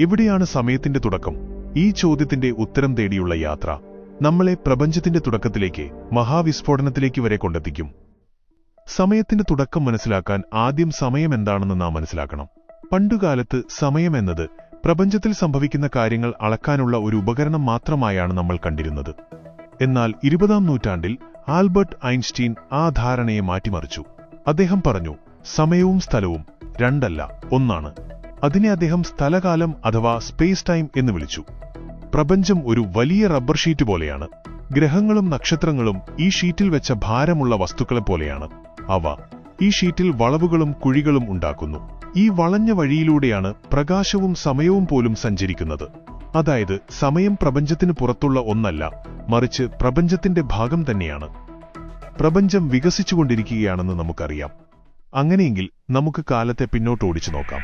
എവിടെയാണ് സമയത്തിന്റെ തുടക്കം. ഈ ചോദ്യത്തിന്റെ ഉത്തരം തേടിയുള്ള യാത്ര നമ്മളെ പ്രപഞ്ചത്തിന്റെ തുടക്കത്തിലേക്ക് മഹാവിസ്ഫോടനത്തിലേക്ക് വരെ കൊണ്ടെത്തിക്കും. സമയത്തിന്റെ തുടക്കം മനസ്സിലാക്കാൻ ആദ്യം സമയം എന്താണെന്ന് നാം മനസ്സിലാക്കണം. പണ്ടുകാലത്ത് സമയം എന്നത് പ്രപഞ്ചത്തിൽ സംഭവിക്കുന്ന കാര്യങ്ങൾ അളക്കാനുള്ള ഒരു ഉപകരണം മാത്രമായാണ് നമ്മൾ കണ്ടിരുന്നത്. എന്നാൽ ഇരുപതാം നൂറ്റാണ്ടിൽ ആൽബർട്ട് ഐൻസ്റ്റീൻ ആ ധാരണയെ മാറ്റിമറിച്ചു. അദ്ദേഹം പറഞ്ഞു സമയവും സ്ഥലവും രണ്ടല്ല ഒന്നാണ്. അതിനെ അദ്ദേഹം സ്ഥലകാലം അഥവാ സ്പേസ് ടൈം എന്ന് വിളിച്ചു. പ്രപഞ്ചം ഒരു വലിയ റബ്ബർ ഷീറ്റ് പോലെയാണ്. ഗ്രഹങ്ങളും നക്ഷത്രങ്ങളും ഈ ഷീറ്റിൽ വെച്ച ഭാരമുള്ള വസ്തുക്കളെ പോലെയാണ്. അവ ഈ ഷീറ്റിൽ വളവുകളും കുഴികളും ഉണ്ടാക്കുന്നു. ഈ വളഞ്ഞ വഴിയിലൂടെയാണ് പ്രകാശവും സമയവും പോലും സഞ്ചരിക്കുന്നത്. അതായത് സമയം പ്രപഞ്ചത്തിന് പുറത്തുള്ള ഒന്നല്ല മറിച്ച് പ്രപഞ്ചത്തിന്റെ ഭാഗം തന്നെയാണ്. പ്രപഞ്ചം വികസിച്ചുകൊണ്ടിരിക്കുകയാണെന്ന് നമുക്കറിയാം. അങ്ങനെയെങ്കിൽ നമുക്ക് കാലത്തെ പിന്നോട്ട് ഓടിച്ചു നോക്കാം.